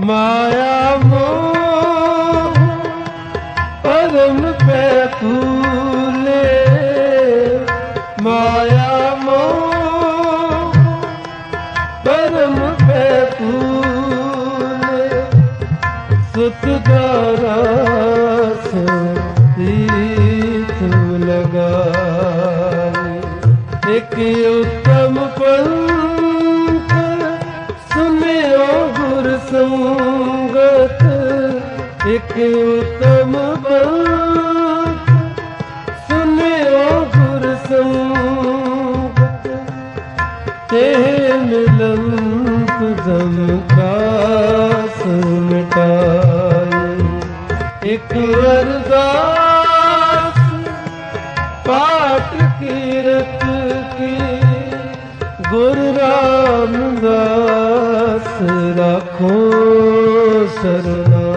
ਮਾਇਆ ਮੋਹ ਪਰਮ ਪੈ ਫੂਲੇ ਮਾਇਆ ਮੋਹ ਪਰਮ ਪੈ ਫੂਲੇ ਸੁਤ ਦਾ ਰਸ ਤੀਤ ਇੱਕ ਉਤਮ ਪੰਥ ਇੱਕ ਉਤਮ ਪੰਥ ਸੁਨਿਓ ਗੁਰ ਸੰਗਤ ਤੇ ਮਿਲੰਤ ਜਮ ਕਾਸ ਮਿਟਾਏ ਇੱਕ ਅਰਦਾਸ, ਪਾਠ ਕੀਰਤ ਕੀ, ਗੁਰ ਰਾਮਦਾਸ ਰਾਖੋ ਸਰਨਾ।